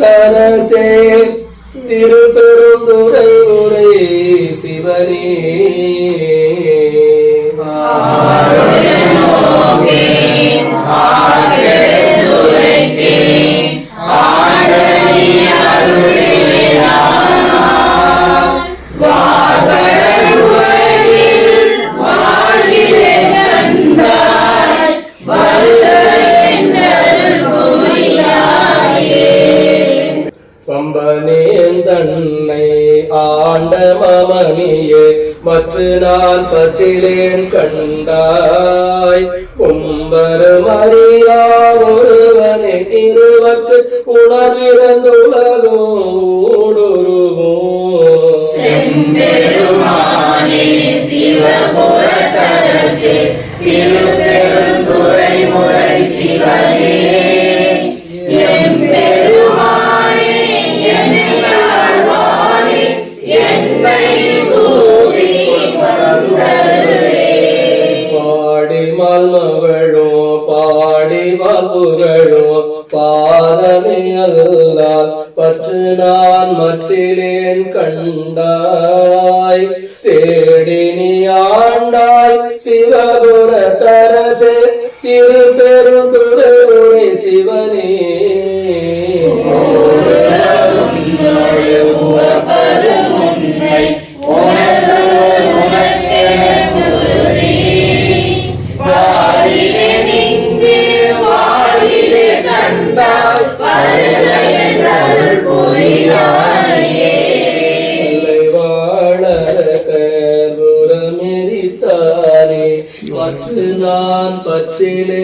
கரசே திருப்பெருந்துரை உரை சிவனே. ஆண்ட மமனியே மற்ற நான் பற்றிலேன் கண்டாய். கும்பரும் அறியா ஒருவனை இருவக்கு உணர்விறந்துலகோ ஊடுருவோம். செம்பெருமானே சிவபுரத்தரசே திருப்பெருந்துறை புகழோ பாடி புகழோ பாதமே அல்லால் பற்று நான் மற்றிலேன் கண்டாய். தேடி நீ ஆண்டாய். சிவபுர தரசே திருப்பெருந்துரை சிவனே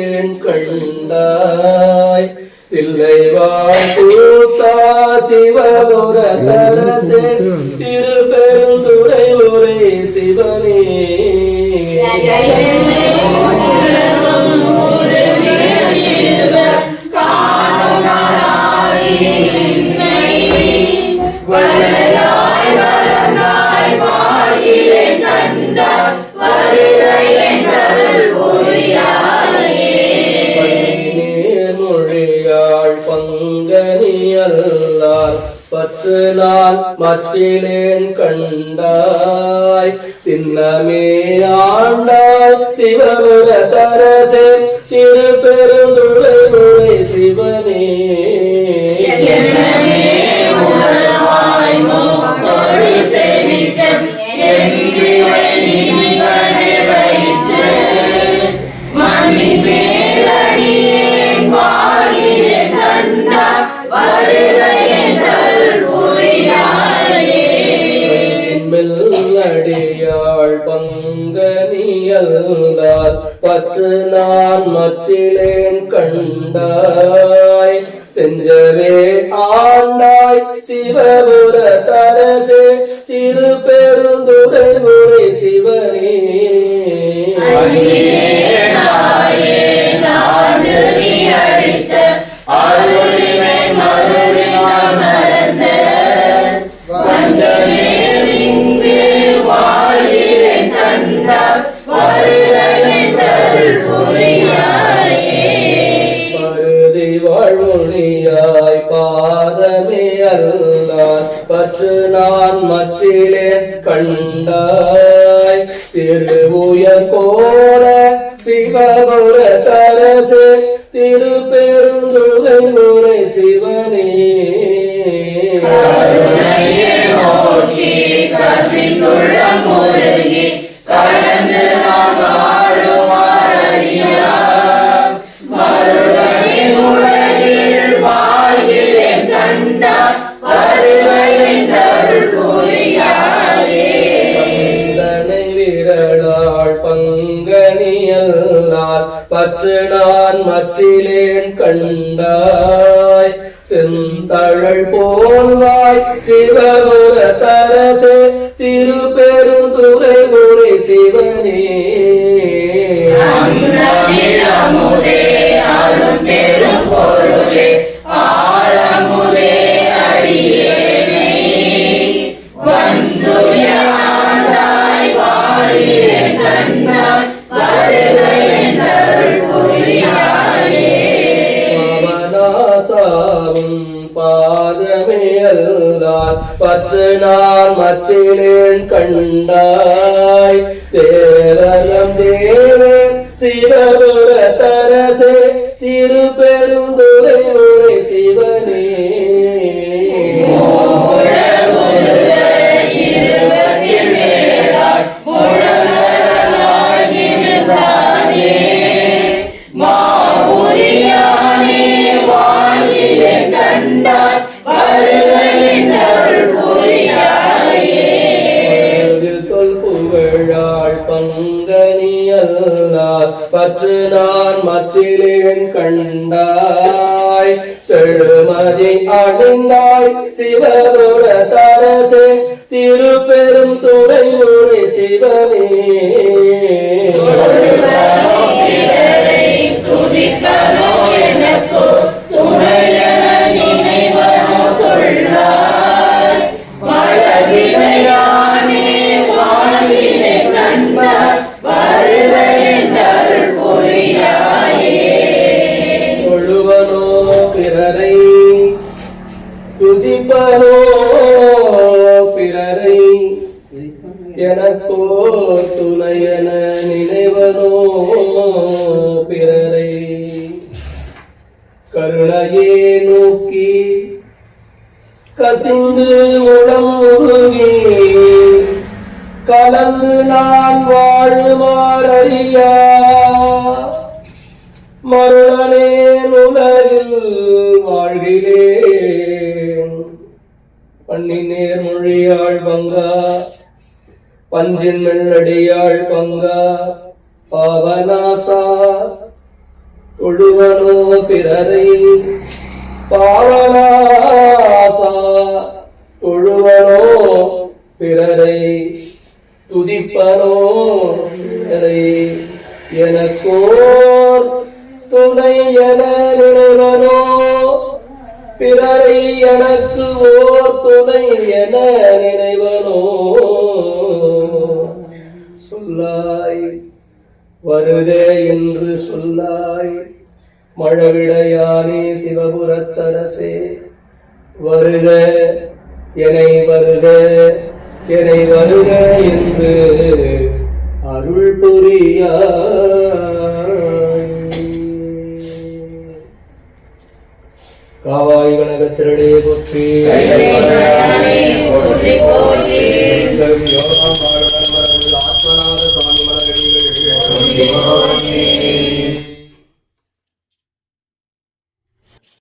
பற்றிலேன் கண்டாய்? இல்லை வாழ்த்தா சிவபுர தரசே திருப்பெருந்துரை உரை சிவனே. பத்து நாள் மற்றிலேன் கண்டாய். தின்னமே ஆண்டாய் சிவபுர தரசே திருப்பெருந்துரை சிவனே. நான் கண்டாய். செஞ்சவே ஆண்டாய் சிவபுர தரசே திருப்பெருந்துரை முறை சிவ சற்று நான் மற்றிலேன் கண்டாய். திருவுயர் கோல சிவபுர தரசே திருப்பெருந்துரை முறை சிவனே. கருணையை பங்கனியல்லால் நான் மற்றிலேன் கண்டாய். செந்தழல் போல்வாய் சிவபுர தரசே திருப்பெருந்துரை முறை சிவனே. அன்னமிலமுதே அருள் பற்று நான் மற்றிலேன் கண்டாய். தேவரம் தேவே சிவபுர தரசே திருப்பெருந்துரை முறை சிவனே. மற்றிலேன் கண்டாய் செழுமதி அணிந்தாய் சிவபுர தரசே திருப்பெரும் துறை முறை சிவனே. துதிப்பனோ பிறரை எனக்கோ துணையன நினைவனோ பிறரை. கருணையே நோக்கி கசிந்து உளம் உருகி கலந்து நான் வாழுமாறியா மருளனே உலகில் வாழ்கிறேன். பண்ணி நேர் மொழியாள் பங்கா பஞ்சின் மெல்லடியாள் பங்கா பாவனாசா தொழுவனோ பிறரை பாவனா பிறரை எனக்கு ஓர் துணை என நினைவனோ? சொல்லாய் வருதே என்று சொல்லாய் மழவிடையானே சிவபுரத்தரசே வருக என்னை வருக என்னை வருக என்று அருள் புரியார் காவாய் கனக திரளே போற்றி. ஆத்மநாத சுவாமி மலரடிகள்